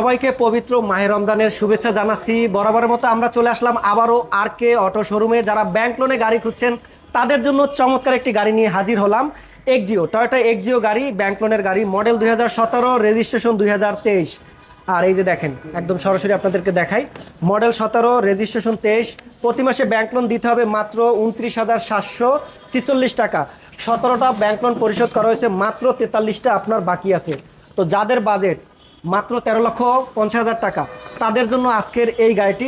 সবাইকে পবিত্র মাহে রমজানের শুভেচ্ছা জানাচ্ছি। বরাবরের মতো আমরা চলে আসলাম আবারও আর কে অটো শোরুমে। যারা ব্যাংক লোনে গাড়ি খুঁজছেন, তাদের জন্য চমৎকার একটি গাড়ি নিয়ে হাজির হলাম। এক্সিও টয়োটা এক্সিও গাড়ি, ব্যাংক লোনের গাড়ি মডেল দুই হাজার সতেরো রেজিস্ট্রেশন দুই হাজার তেইশ। আর এই যে দেখেন, একদম সরাসরি আপনাদেরকে দেখাই। মডেল সতেরো রেজিস্ট্রেশন তেইশ। প্রতি মাসে ব্যাংক লোন দিতে হবে মাত্র উনত্রিশ হাজার সাতশো ছিচল্লিশ টাকা। সতেরোটা ব্যাংক লোন পরিশোধ করা হয়েছে, মাত্র তেতাল্লিশটা আপনার বাকি আছে। তো যাদের বাজেট মাত্র তেরো লক্ষ পঞ্চাশ হাজার টাকা। তাদের জন্য আজকের এই গাড়িটি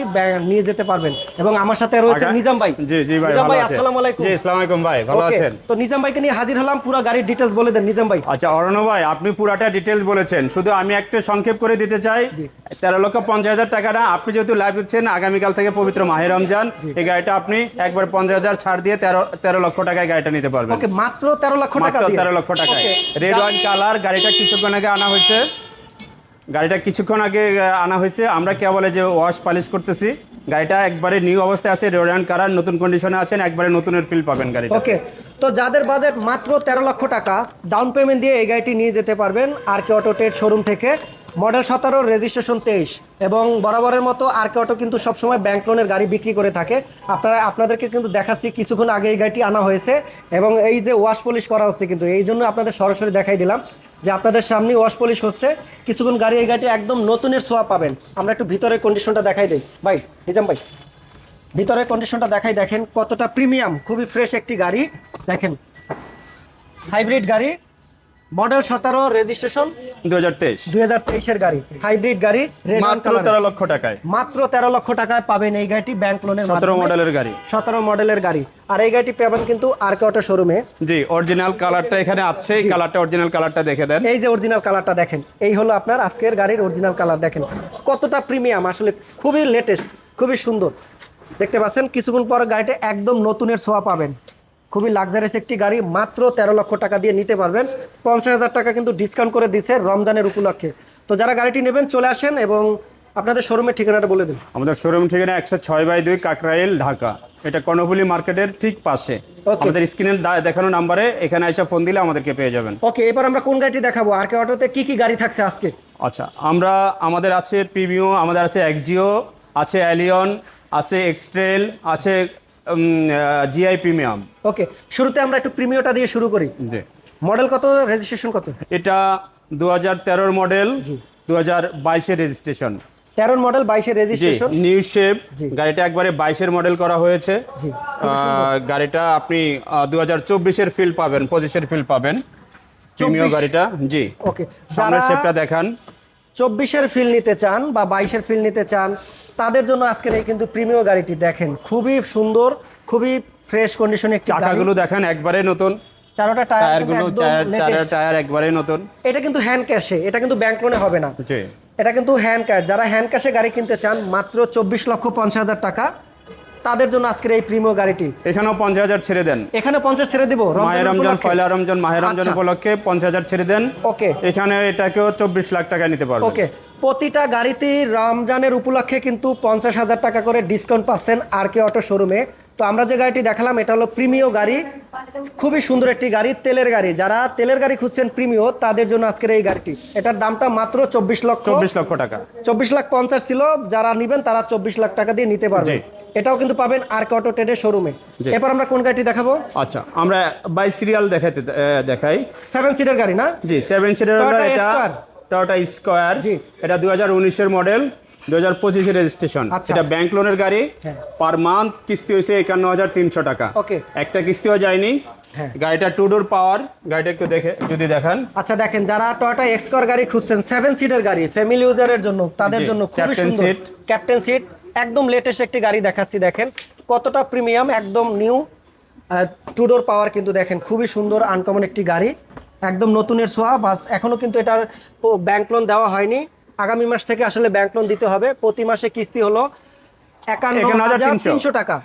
নিয়ে যেতে পারবেন। এবং আমার সাথে রয়েছে নিজাম ভাই। জি জি ভাই নিজাম ভাই আসসালামু আলাইকুম। জি আসসালামু আলাইকুম ভাই ভালো আছেন? তো নিজাম ভাইকে নিয়ে হাজির হলাম পুরো গাড়ির ডিটেলস বলে দেন নিজাম ভাই। আচ্ছা অরণ্য ভাই আপনি পুরাটা ডিটেলস বলেছেন। শুধু আমি একটা সংক্ষেপ করে দিতে চাই। তেরো লক্ষ পঞ্চাশ হাজার টাকাটা আপনি যেহেতু লাইভ দিচ্ছেন আগামীকাল থেকে পবিত্র মাহের রমজান এই গাড়িটা আপনি একবার পঞ্চাশ হাজার ছাড় দিয়ে তেরো তেরো লক্ষ টাকায় গাড়িটা নিতে পারবেন। ওকে মাত্র তেরো লক্ষ টাকা তেরো লক্ষ টাকায়। রেড ওয়াইন কালার গাড়িটা কিছুক্ষণ আগে আনা হয়েছে। গাড়িটা কিছুক্ষণ আগে আনা হয়েছে। আমরা কে বলে যে ওয়াশ পালিশ করতেছি। গাড়িটা একবারে নিউ অবস্থায় আছে রেড কারার নতুন কন্ডিশনে আছেন, একবারে নতুনের ফিল পাবেন গাড়ি ওকে তো যাদের বাজেট মাত্র তেরো লক্ষ টাকা ডাউন পেমেন্ট দিয়ে এই গাড়িটি নিয়ে যেতে পারবেন, R K auto trade showroom থেকে। মডেল সতেরো রেজিস্ট্রেশন তেইশ এবং বরাবরের মতো আর কে অটো কিন্তু সবসময় ব্যাংক লোনের গাড়ি বিক্রি করে থাকে। আপনারা, আপনাদেরকে কিন্তু দেখাচ্ছি কিছুক্ষণ আগে এই গাড়িটি আনা হয়েছে এবং এই যে ওয়াশ পলিশ করা হচ্ছে কিন্তু, এই জন্য আপনাদের সরাসরি দেখাই দিলাম যে আপনাদের সামনে ওয়াশ পলিশ হচ্ছে। কিছুক্ষণ গাড়ি এই গাড়িটি একদম নতুনের সোয়া পাবেন। আমরা একটু ভিতরের কন্ডিশনটা দেখাই দিই। ভাই, নিজাম ভাই, ভিতরের কন্ডিশনটা দেখাই, দেখেন কতটা প্রিমিয়াম খুবই ফ্রেশ একটি গাড়ি। দেখেন হাইব্রিড গাড়ি। মডেল সতেরো রেজিস্ট্রেশন দু হাজার তেইশ। দুই হাজার তেইশের গাড়ি। হাইব্রিড গাড়ি মাত্র তেরো লক্ষ টাকায়। মাত্র তেরো লক্ষ টাকায় পাবেন এই গাড়িটি ব্যাংক লোনের সতেরো মডেলের গাড়ি। সতেরো মডেলের গাড়ি। আর এই গাড়িটি পাবেন কিন্তু আর কে অটো শোরুমে জি অরিজিনাল কালারটা এখানে আছে। এই কালারটা অরিজিনাল কালারটা দেখে দেন। এই যে অরিজিনাল কালারটা দেখেন এই হলো আপনার আজকের গাড়ির অরিজিনাল কালার দেখেন। কতটা প্রিমিয়াম আসলে খুবই লেটেস্ট খুবই সুন্দর। দেখতে পাচ্ছেন কিছুক্ষণ পর গাড়িটা একদম নতুনের ছোঁয়া পাবেন। খুবই লাক্সারিয়াস একটি গাড়ি মাত্র তেরো লক্ষ টাকা দিয়ে নিতে পারবেন। পঞ্চাশ হাজার টাকা কিন্তু ডিসকাউন্ট করে দিছে রমজানের উপলক্ষে। তো যারা গাড়িটি নেবেন চলে আসেন এবং আপনাদের শোরুমের ঠিকানাটা বলে দিন। আমাদের শোরুম ঠিকানা একশো ছয় বাই দুই কাকরাইল ঢাকা। এটা কর্ণফুলি মার্কেটের ঠিক পাশে. আমাদের স্ক্রিনের দেখানো নাম্বারে এখানে এসে ফোন দিলে আমাদেরকে পেয়ে যাবেন। ওকে এবার আমরা কোন গাড়িটি দেখাবো? আর কে অটোতে কি কি গাড়ি থাকছে আজকে? আচ্ছা আমরা আমাদের আছে প্রিমিও আমাদের আছে এক্সজিও আছে অ্যালিয়ন আছে এক্সট্রেল আছে জিআই প্রিমিয়াম ওকে শুরুতে আমরা একটু প্রিমিয়টা দিয়ে শুরু করি। জি। মডেল কত রেজিস্ট্রেশন কত? এটা দু হাজার তেরোর মডেল দু হাজার বাইশের রেজিস্ট্রেশন তেরোর মডেল বাইশের রেজিস্ট্রেশন নিউ শেপ গাড়িটা একবারে বাইশের মডেল করা হয়েছে। গাড়িটা আপনি দু হাজার চব্বিশের ফিল পাবেন পঁচিশের ফিল পাবেন। প্রিমিয় গাড়িটা জি। ওকে সামনের শেপটা দেখান। চব্বিশের ফিল নিতে চান বা বাইশের ফিল নিতে চান তাদের জন্য আজকের এই কিন্তু প্রিমিয় গাড়িটি দেখেন। খুবই সুন্দর খুবই ফ্রেশ কন্ডিশনে চাকাগুলো দেখেন একবারে নতুন। চারোটা টায়ার টায়ারগুলো টায়ার টায়ার একবারে নতুন। এটা কিন্তু হ্যান্ড ক্যাশে এটা কিন্তু ব্যাংক লোনে হবে না। এটা কিন্তু হ্যান্ড ক্যাশ যারা হ্যান্ড ক্যাশে গাড়ি কিনতে চান মাত্র চব্বিশ লক্ষ পঞ্চাশ হাজার টাকা। তাদের জন্য আজকের এই প্রিমিয় গাড়িটি। এখানেও পঞ্চাশ হাজার ছেড়ে দেন। এখানে পঞ্চাশ ছেড়ে দিব মায়ের রমজান পয়লা রমজান মাহের রমজান আচ্ছা। উপলক্ষে পঞ্চাশ হাজার ছেড়ে দেন। ওকে। এখানে এটাকেও চব্বিশ লাখ টাকা নিতে পারব ওকে। প্রতিটা গাড়িতে রমজানের উপলক্ষে কিন্তু পঞ্চাশ হাজার টাকা করে ডিসকাউন্ট পাচ্ছেন আর কে অটো শোরুমে তো আমরা যে গাড়িটি দেখালাম এটা হলো প্রিমিয় গাড়ি। খুবই সুন্দর একটি গাড়ি তেলের গাড়ি। যারা তেলের গাড়ি খুঁজছেন প্রিমিয় তাদের জন্য আজকের এই গাড়িটি। এটার দামটা মাত্র চব্বিশ লক্ষ। চব্বিশ লক্ষ টাকা। চব্বিশ লাখ পঞ্চাশ ছিল যারা নেবেন তারা চব্বিশ লাখ টাকা দিয়ে নিতে পারবে এটাও কিন্তু পাবেন আর কে অটো ট্রেডের শোরুমে। এরপর আমরা কোন গাড়িটি দেখাবো? আচ্ছা আমরা বাই সিরিয়াল দেখাতে দেখাই। সেভেন সিটের গাড়ি না? জি সেভেন সিটার এটা। টয়োটা স্কোয়ার জি। এটা দুই হাজার উনিশের মডেল দু হাজার পঁচিশের রেজিস্ট্রেশন আচ্ছা। এটা ব্যাংক লোনের গাড়ি হ্যাঁ। পার মান্থ কিস্তি হয়েছে একান্ন হাজার তিনশো টাকা. একটা কিস্তিও যায়নি। হ্যাঁ। গাড়িটা টু ডোর পাওয়ার গাড়িটা একটু দেখে যদি দেখান। আচ্ছা দেখেন যারা টয়োটা এক্সকর গাড়ি খুঁজছেন সেভেন সিটের গাড়ি ফ্যামিলি ইউজারের জন্য তাদের জন্য খুবই সুন্দর। ক্যাপ্টেন সিট একদম লেটেস্ট একটি গাড়ি দেখাচ্ছি দেখেন। কতটা প্রিমিয়াম একদম নিউ টু ডোর পাওয়ার কিন্তু দেখেন খুবই সুন্দর আনকমন একটি গাড়ি। একদম নতুনের সোয়া বাস এখনও কিন্তু এটার ব্যাংক লোন দেওয়া হয়নি। আগামী মাস থেকে আসলে ব্যাংক লোন দিতে হবে। প্রতি মাসে কিস্তি হলো একান্ন হাজার তিনশো। টাকা।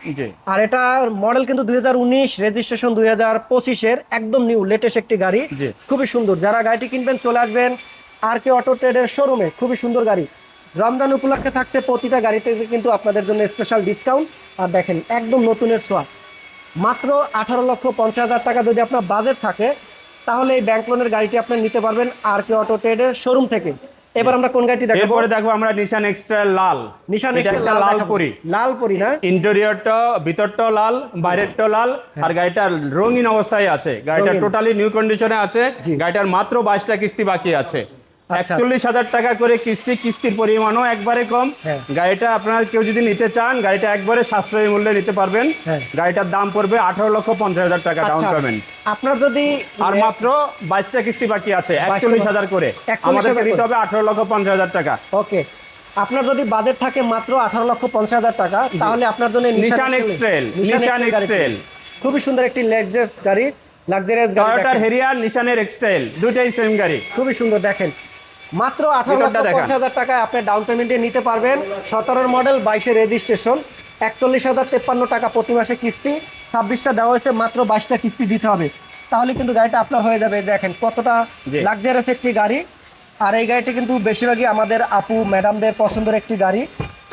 আর এটা মডেল কিন্তু দুই হাজার উনিশ রেজিস্ট্রেশন দুই পঁচিশের একদম নিউ লেটেস্ট একটি গাড়ি। খুবই সুন্দর। যারা গাড়িটি কিনবেন চলে আসবেন আর কে অটো ট্রেডের শোরুমে খুবই সুন্দর গাড়ি। রমজান উপলক্ষে থাকছে প্রতিটা গাড়িতে কিন্তু আপনাদের জন্য স্পেশাল ডিসকাউন্ট আর দেখেন একদম নতুনের ছোঁয়া। মাত্র আঠারো লক্ষ পঞ্চাশ হাজার টাকা যদি আপনার বাজেট থাকে তাহলে এই ব্যাংক লোনের গাড়িটি আপনি নিতে পারবেন আর কে অটো ট্রেডের শোরুম থেকে। এবার আমরা কোন গাড়িটি দেখাবো? এরপরে দেখব আমরা নিশান এক্সট্রা লাল। নিশান এক্সট্রা লাল পরি। লাল পরি না? ইন্টেরিয়রটা ভিতরটা লাল বাইরেরটা লাল হ্যাঁ। আর গাড়িটা রঙিন অবস্থায় আছে। গাড়িটা টোটালি নিউ কন্ডিশনে আছে। গাড়িটার মাত্র বাইশটা কিস্তি বাকি আছে। একচল্লিশ হাজার টাকা করে কিস্তি কিস্তির পরিমাণও একবারে কম। হ্যাঁ। গাড়িটা আপনারা কেউ যদি নিতে চান গাড়িটা একবারে সাশ্রয়ী মূল্যে নিতে পারবেন। হ্যাঁ। গাড়িটার দাম পড়বে আঠারো লক্ষ পঞ্চাশ হাজার টাকা ডাউন আচ্ছা পেমেন্ট আপনার যদি আর মাত্র বাইশটা কিস্তি বাকি আছে একচল্লিশ হাজার করে। 41,000 আমাদেরকে দিতে হবে আঠারো লক্ষ পঞ্চাশ হাজার টাকা। ওকে। আপনার যদি বাজেট থাকে মাত্র আঠারো লক্ষ পঞ্চাশ হাজার টাকা তাহলে আপনার জন্য নিশান এক্সট্রেল নিশান এক্সট্রেল খুবই সুন্দর একটি লেক্সাস গাড়ি লাক্সারিয়াস গাড়ি টয়োটার হেরিয়ার নিশানের এক্সটাইল দুইটাই সেম গাড়ি। খুবই সুন্দর দেখেন। মাত্র আঠারো হাজার টাকায় আপনি ডাউন পেমেন্টে নিতে পারবেন। সতেরোর মডেল বাইশের রেজিস্ট্রেশন একচল্লিশ হাজার তেপ্পান্ন টাকা প্রতি মাসে কিস্তি। ছাব্বিশটা দেওয়া হয়েছে মাত্র বাইশটা কিস্তি দিতে হবে। তাহলে কিন্তু গাড়িটা আপনার হয়ে যাবে দেখেন কতটা। লাক্সারিয়াস একটি গাড়ি। আর এই গাড়িটি কিন্তু বেশিরভাগই আমাদের আপু ম্যাডামদের পছন্দের একটি গাড়ি।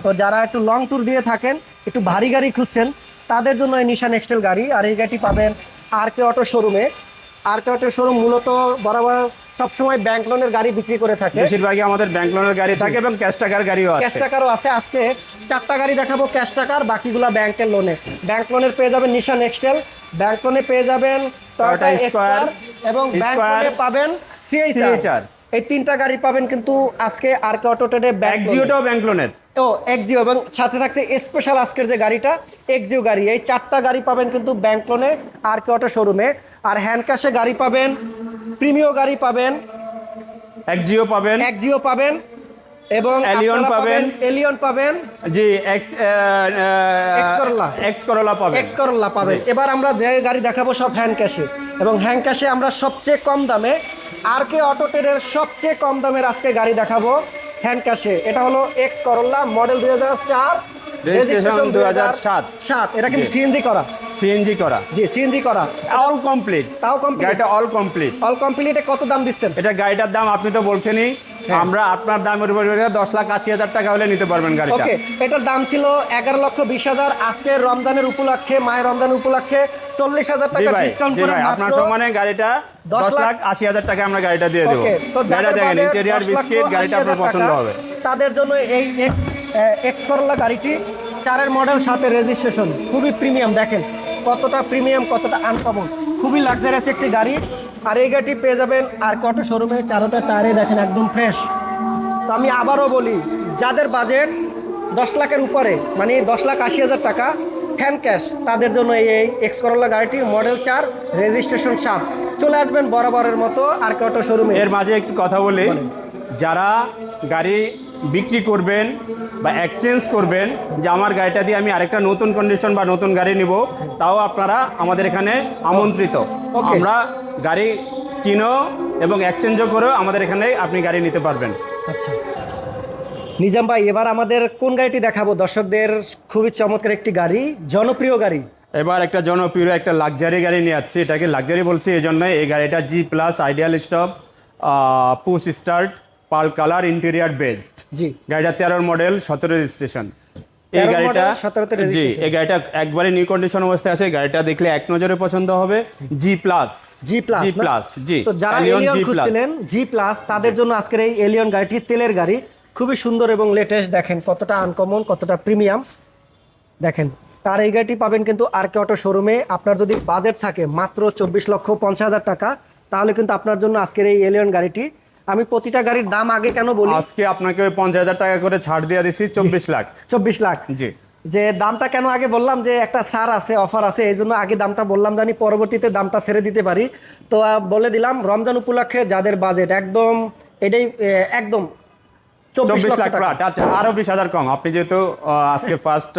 তো যারা একটু লং ট্যুর দিয়ে থাকেন একটু ভারী গাড়ি খুঁজছেন তাদের জন্য এই নিশান এক্সটেল গাড়ি। আর এই গাড়িটি পাবেন আর কে অটো শোরুমে আর কে অটো শোরুম মূলত বরাবর সবসময় ব্যাংক লোনের গাড়ি বিক্রি করে থাকে। বেশিরভাগই আমাদের ব্যাংক লোনের গাড়ি থাকে এবং ক্যাশ টাকার গাড়িও আছে। ক্যাশ টাকারও আছে। আজকে চারটা গাড়ি দেখাবো ক্যাশ টাকার বাকিগুলা ব্যাংকের লোনে ব্যাংক লোনের পেয়ে যাবেন নিশান এক্সটেল ব্যাংক লোনে পেয়ে যাবেন টয়োটা স্কয়ার এবং ব্যাংক লোনে পাবেন সিএইচআর এই তিনটা গাড়ি পাবেন কিন্তু আজকে আর কে অটো ট্রেডে ব্যাংক একজিওটাও ব্যাংক লোনের ও এক্সিও এবং সাথে থাকছে স্পেশাল আজকের যে গাড়িটা এক্সিও গাড়ি। এই চারটা গাড়ি পাবেন কিন্তু ব্যাংক লোনে আর কে অটো শোরুমে আর হ্যান্ড ক্যাশে গাড়ি পাবেন প্রিমিয় গাড়ি পাবেন একজিও পাবেন এক্সিও পাবেন এবং এলিয়ন পাবেন। এলিয়ন পাবেন জি এক্স করলা। এক্স করলা পাবেন। এক্স করল্লা পাবেন। এবার আমরা যে গাড়ি দেখাবো সব হ্যান্ড ক্যাশে এবং হ্যান্ড ক্যাশে আমরা সবচেয়ে কম দামে আর কে অটো ট্রেডের সবচেয়ে কম দামের আজকে গাড়ি দেখাবো হ্যান্ড ক্যাশে এটা হলো এক্স করল্লা মডেল দুই হাজার চার Registration 2007 সাত। সাত। এটা কিন্তু। সিএনজি করা। সিএনজি করা। জি সিএনজি করা। অল কমপ্লিট তাও কমপ্লিট গাড়িটা অল কমপ্লিট অল কমপ্লিটে কত দাম দিচ্ছেন? এটা গাড়িটার দাম আপনি তো বলছেনই। হ্যাঁ। আমরা আপনার দামের উপর দশ লাখ আশি হাজার টাকা হলে নিতে পারবেন গাড়িটা। ওকে এটার দাম ছিল এগারো লক্ষ বিশ হাজার। আজকে রমজানের উপলক্ষে মায়ের রমজান উপলক্ষে চল্লিশ হাজার টাকা ডিসকাউন্ট করে আপনার সমানে গাড়িটা দশ লাখ- আশি হাজার টাকা আমরা গাড়িটা দিয়ে দেবো। তো গাড়িটা দেখেন ইন্টেরিয়ার বিস্কিট গাড়িটা 80 আপনার পছন্দ হবে। তাদের জন্য এই এক্স এক্স করলা গাড়িটি চারের মডেল সাথে রেজিস্ট্রেশন খুবই প্রিমিয়াম দেখেন। কতটা প্রিমিয়াম কতটা আনকমন খুবই লাক্সারিয়াস একটি গাড়ি। আর এই গাড়িটি পেয়ে যাবেন আর কত শোরুমে চারোটা টায়ারে দেখেন একদম ফ্রেশ তো আমি আবারও বলি যাদের বাজেট দশ লাখের উপরে মানে দশ লাখ আশি হাজার টাকা ফ্যান ক্যাশ তাদের জন্য এই এই এক্স করলা গাড়িটি মডেল চার রেজিস্ট্রেশন সাত। চলে আসবেন বরাবরের মতো আর কটো শোরুমে এর মাঝে একটু কথা বলি। যারা গাড়ি বিক্রি করবেন বা এক্সচেঞ্জ করবেন যে আমার গাড়িটা দিয়ে আমি আরেকটা নতুন কন্ডিশন বা নতুন গাড়ি নিব তাও আপনারা আমাদের এখানে আমন্ত্রিত. আমরা গাড়ি কিনো এবং এক্সচেঞ্জও করেও আমাদের এখানে আপনি গাড়ি নিতে পারবেন। আচ্ছা। নিজাম ভাই এবার আমাদের কোন গাড়িটি দেখাবো? দর্শকদের খুবই চমৎকার একটি গাড়ি জনপ্রিয় গাড়ি। এবার একটা জনপ্রিয় একটা লাক্সারি গাড়ি নিয়ে যাচ্ছি। এটাকে লাক্সারি বলছি এই জন্য এই গাড়িটা G plus ideal stop push start pearl colour interior based জি। গাড়িটা তেরোর মডেল সতেরো রেজিস্ট্রেশন এই গাড়িটা model, 17 তে জি এই গাড়িটা একবারে নিউ কন্ডিশন অবস্থায় আছে। গাড়িটা দেখলে এক নজরে পছন্দ হবে। G plus G plus G plus জি। তো যারা এলিয়ন। খুঁজছিলেন জি প্লাস তাদের জন্য আজকের এই এলিয়ন গাড়িটি তেলের গাড়ি। খুবই সুন্দর এবং লেটেস্ট দেখেন কতটা আনকমন কতটা প্রিমিয়াম দেখেন আর এই গাড়িটি পাবেন কিন্তু আর কে অটো শোরুমে আপনার যদি বাজেট থাকে মাত্র চব্বিশ লক্ষ পঞ্চাশ হাজার টাকা তাহলে কিন্তু আপনার জন্য আজকের এই এলিয়ন গাড়িটি আমি প্রতিটা গাড়ির দাম আগে কেন বলি? আজকে আপনাকে ওই পঞ্চাশ হাজার টাকা করে ছাড় দিয়ে দিছি চব্বিশ লাখ। চব্বিশ লাখ। জি। যে দামটা কেন আগে বললাম যে একটা সার আছে অফার আছে এই জন্য আগে দামটা বললাম জানি পরবর্তীতে দামটা ছেড়ে দিতে পারি। তো বলে দিলাম রমজান উপলক্ষে যাদের বাজেট একদম এটাই একদম চব্বিশ লাখ ফ্ল্যাট আচ্ছা আরও বিশ হাজার কম। আপনি যেহেতু আজকে ফার্স্ট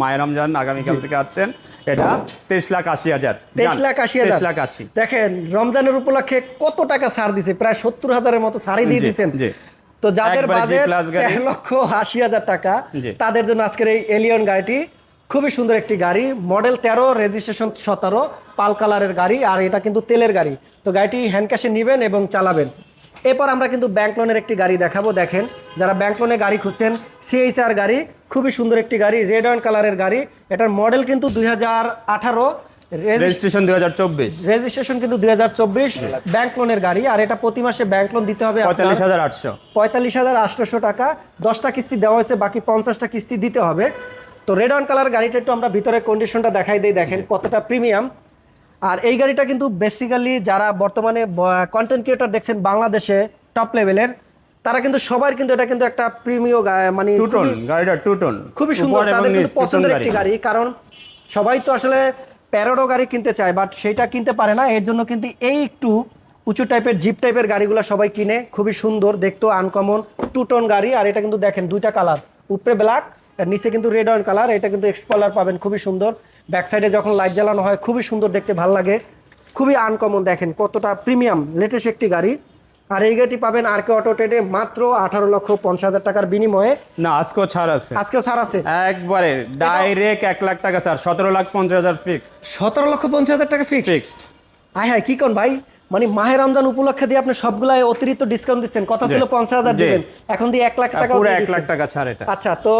মায়ের রমজান আগামীকাল থেকে আসছেন এটা তেইশ লাখ আশি হাজার। তেইশ লাখ আশি তেইশ লাখ আশি। দেখেন রমজানের উপলক্ষে কত টাকা ছাড় দিছে? প্রায় সত্তর হাজারের মতো ছাড়ই দিয়ে দিচ্ছেন তো যাদের বাজেট এক লক্ষ আশি হাজার টাকা তাদের জন্য আজকের এই এলিয়ন গাড়িটি খুবই সুন্দর একটি গাড়ি। মডেল তেরো রেজিস্ট্রেশন সতেরো পাল কালারের গাড়ি আর এটা কিন্তু তেলের গাড়ি। তো গাড়িটি হ্যান্ড ক্যাশে নেবেন এবং চালাবেন। এরপর আমরা কিন্তু ব্যাংক লোনের একটি গাড়ি দেখাবো দেখেন। যারা ব্যাংক লোনে গাড়ি খুঁজছেন সিএইচআর গাড়ি খুবই সুন্দর একটি গাড়ি রেড অ্যান্ড কালারের গাড়ি। এটার মডেল কিন্তু দুই হাজার আঠারো। রেজিস্ট্রেশন দুই হাজার চব্বিশ। রেজিস্ট্রেশন কিন্তু দুই হাজার চব্বিশ। ব্যাংক লোনের গাড়ি আর এটা প্রতি মাসে ব্যাংক লোন দিতে হবে পঁয়তাল্লিশ হাজার আটশো। পঁয়তাল্লিশ হাজার আটশোশো টাকা। দশটা কিস্তি দেওয়া হয়েছে বাকি পঞ্চাশটা কিস্তি দিতে হবে। তো রেড অন কালার গাড়িটা একটু আমরা ভিতরে কন্ডিশনটা দেখাই দিই দেখেন কতটা প্রিমিয়াম আর এই গাড়িটা কিন্তু বেসিক্যালি যারা বর্তমানে কন্টেন্ট ক্রিয়েটর দেখছেন বাংলাদেশে টপ লেভেলের তারা কিন্তু সবার কিন্তু এটা কিন্তু একটা প্রিমিয় মানে টু টন খুবই- গাড়িটা টু টন খুবই সুন্দর তাদের কিন্তু পছন্দের একটি গাড়ি কারণ সবাই তো আসলে প্যারোডো গাড়ি কিনতে চায় বাট সেটা কিনতে পারে না এর জন্য কিন্তু এই একটু উঁচু টাইপের জিপ টাইপের গাড়িগুলো সবাই কিনে খুবই সুন্দর দেখতো আনকমন টুটন গাড়ি আর এটা কিন্তু দেখেন দুইটা কালার উপরে ব্ল্যাক আর নিচে কিন্তু রেড অন কালার এটা কিন্তু এক্সপলার পাবেন খুবই সুন্দর। ব্যাক সাইডে যখন লাইট জ্বালানো হয় খুবই সুন্দর দেখতে ভালো লাগে। খুবই আনকমন দেখেন কতটা প্রিমিয়াম লেটেস্ট একটি গাড়ি। আর এই গাড়িটি পাবেন আর কে অটো ট্রেডে মাত্র আঠারো লক্ষ পঞ্চাশ হাজার টাকার বিনিময়ে। না আজকেও ছাড় আছে। আজকেও ছাড় আছে? একবারে ডাইরেক্ট এক লাখ টাকা স্যার সতেরো লাখ পঞ্চাশ হাজার ফিক্সড সতেরো লক্ষ পঞ্চাশ হাজার টাকা ফিক্স ফিক্সড হাই হাই কি কোন ভাই? মানে মাহের রমজান উপলক্ষে দিয়ে আপনি সবগুলাই অতিরিক্ত ডিসকাউন্ট দিচ্ছেন। কথা ছিল পঞ্চাশ হাজার। দিবেন। এখন দিয়ে এক লাখ টাকা পুরো এক লাখ টাকা ছাড় এটা। আচ্ছা তো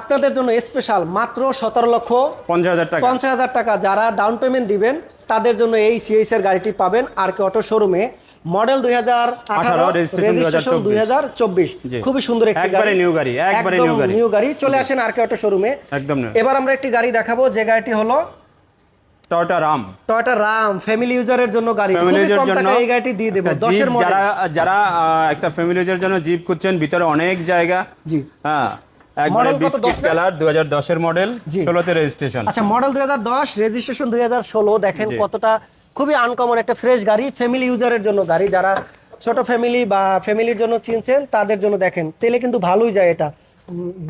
আপনাদের জন্য স্পেশাল মাত্র সতেরো লক্ষ পঞ্চাশ হাজার টাকা। পঞ্চাশ হাজার টাকা যারা ডাউন পেমেন্ট দিবেন তাদের জন্য এই সিএইচ এর গাড়িটি পাবেন আর কে অটো শোরুমে মডেল দুই হাজার আঠারো রেজিস্ট্রেশন দুই হাজার চব্বিশ। খুবই সুন্দর একটি গাড়ি, একবারে গাড়ি। নিউ গাড়ি। চলে আসেন আর কে অটো শোরুমে একদম এবার আমরা একটি গাড়ি দেখাবো যে গাড়িটি হলো Toyota Raum Toyota Raum family ইউজারের জন্য গাড়ি। ফ্যামিলি কম জন্য এই গাড়িটি দিয়ে দেবো। একটা দশের জিপ মডেল যারা যারা একটা ফ্যামিলি ইউজের জন্য জিপ খুঁজছেন ভিতরে অনেক জায়গা। জি। হ্যাঁ একবারে বিস্কিট কালার মডেল রেজিস্ট্রেশন আচ্ছা মডেল রেজিস্ট্রেশন দেখেন কতটা খুবই আনকমন একটা ফ্রেশ গাড়ি ফ্যামিলি ইউজারের জন্য গাড়ি। যারা ছোট ফ্যামিলি বা ফ্যামিলির জন্য চিনছেন তাদের জন্য দেখেন। তেলে কিন্তু ভালোই যায় এটা।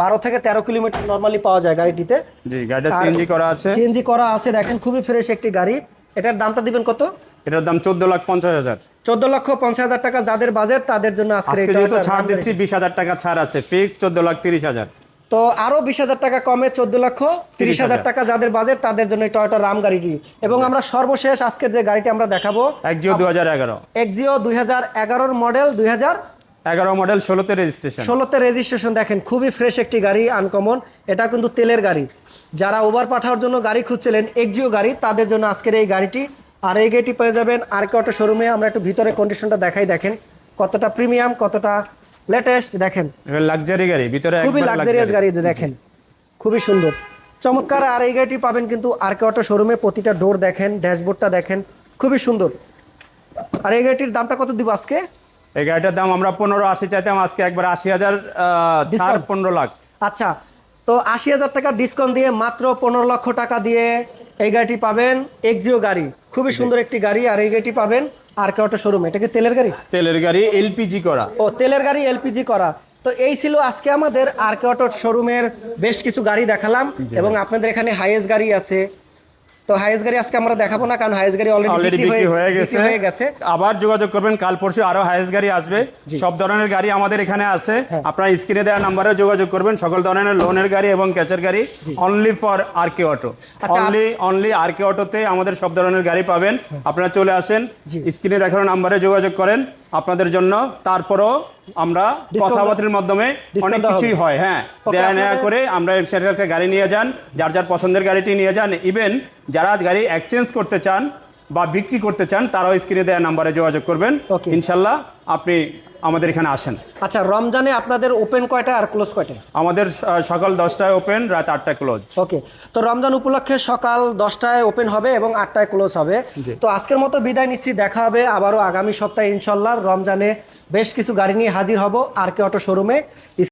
বারো থেকে তেরো কিলোমিটার নর্মালি পাওয়া যায় গাড়িটিতে। জি গাড়িটা সিএনজি করা আছে। সিএনজি করা আছে দেখেন খুবই ফ্রেশ একটি গাড়ি। এটার দামটা দিবেন কত? এটার দাম চোদ্দ লাখ পঞ্চাশ হাজার। চোদ্দ লক্ষ পঞ্চাশ হাজার টাকা যাদের বাজেট তাদের জন্য আজকে যেহেতু ছাড় দিচ্ছি বিশ হাজার টাকা ছাড় আছে ফিক্স চোদ্দ লাখ তিরিশ হাজার। তো আরও বিশ হাজার টাকা কমে চোদ্দ লক্ষ তিরিশ হাজার টাকা যাদের বাজেট তাদের জন্য টয়টা রাম গাড়িটি। এবং আমরা সর্বশেষ আজকে যে গাড়িটি আমরা দেখাবো এক জিও দু হাজার এগারো। এক্সিও দুই হাজার এগারোর মডেল দুই হাজার এগারো মডেল ষোলোতে রেজিস্ট্রেশন ষোলোতে রেজিস্ট্রেশন দেখেন খুবই ফ্রেশ একটি গাড়ি আনকমন এটা কিন্তু তেলের গাড়ি। যারা ওভার পাঠানোর জন্য গাড়ি খুঁজছিলেন এক্সিও গাড়ি তাদের জন্য আজকের এই গাড়িটি। আর এই গাড়িটি পেয়ে যাবেন আর কে অটো শোরুমে আমরা একটু ভিতরে কন্ডিশনটা দেখাই দেখেন কতটা প্রিমিয়াম কতটা লেটেস্ট দেখেন। লাক্সারি গাড়ি ভিতরে খুবই লাক্সারিয়াস গাড়ি দেখেন খুবই সুন্দর। চমৎকার আর এই গাড়িটি পাবেন কিন্তু আর কে অটো শোরুমে প্রতিটা ডোর দেখেন ড্যাশবোর্ডটা দেখেন খুবই সুন্দর। আর এই গাড়িটির দামটা কত দিব আজকে? এই গাড়িটার দাম আমরা পনেরো আশি চাইতাম আজকে একবার আশি হাজার ছাড় পনেরো লাখ। আচ্ছা তো আশি হাজার টাকা ডিসকাউন্ট দিয়ে মাত্র পনেরো লক্ষ টাকা দিয়ে এই গাড়িটি পাবেন এক্সিও গাড়ি। খুবই সুন্দর একটি গাড়ি আর এই গাড়িটি পাবেন আর কে অটো শোরুম এটা কি তেলের গাড়ি? তেলের গাড়ি এলপিজি করা। ও তেলের গাড়ি এলপিজি করা। তো এই ছিল আজকে আমাদের আর কে অটো শোরুমের বেশ কিছু গাড়ি দেখালাম এবং আপনাদের এখানে হাইয়েস্ট গাড়ি আছে। তো হাইয়েস্ট গাড়ি আজকে আমরা দেখাবো না কারণ হাইয়েস্ট গাড়ি অলরেডি বিক্রি হয়ে গেছে। হয়ে গেছে। আবার যোগাযোগ করবেন কাল পরশু আরও হাইয়েস্ট গাড়ি আসবে। সব ধরনের গাড়ি আমাদের এখানে আছে। হ্যাঁ। আপনারা স্ক্রিনে দেওয়া নাম্বারে যোগাযোগ করবেন। সকল ধরনের লোনের গাড়ি এবং ক্যাচের গাড়ি only for R K Auto only only R K অটোতে আমাদের সব ধরনের গাড়ি পাবেন। আপনারা চলে আসেন। স্ক্রিনে দেখানো নাম্বারে যোগাযোগ করেন। আপনাদের জন্য। তারপরও আমরা কথাবার্তার মাধ্যমে অনেক কিছুই হয় হ্যাঁ। দেয়া নেয়া করে আমরা সেটাকে গাড়ি নিয়ে যান যার যার পছন্দের গাড়িটি নিয়ে যান। ইভেন যারা গাড়ি এক্সচেঞ্জ করতে চান বা বিক্রি করতে চান তারাও স্ক্রিনে দেওয়া নাম্বারে যোগাযোগ করবেন. ইনশাল্লাহ আপনি আমাদের এখানে আসেন। আচ্ছা রমজানে আপনাদের ওপেন কয়টা আর ক্লোজ কয়টা? আমাদের সকাল দশটায় ওপেন রাত আটটায় ক্লোজ ওকে তো রমজান উপলক্ষে সকাল দশটায় ওপেন হবে এবং আটটায় ক্লোজ হবে। তো আজকের মতো বিদায় নিচ্ছি দেখা হবে আবারও আগামী সপ্তাহে ইনশাল্লাহ। রমজানে বেশ কিছু গাড়ি নিয়ে হাজির হব আর কে অটো শোরুমে।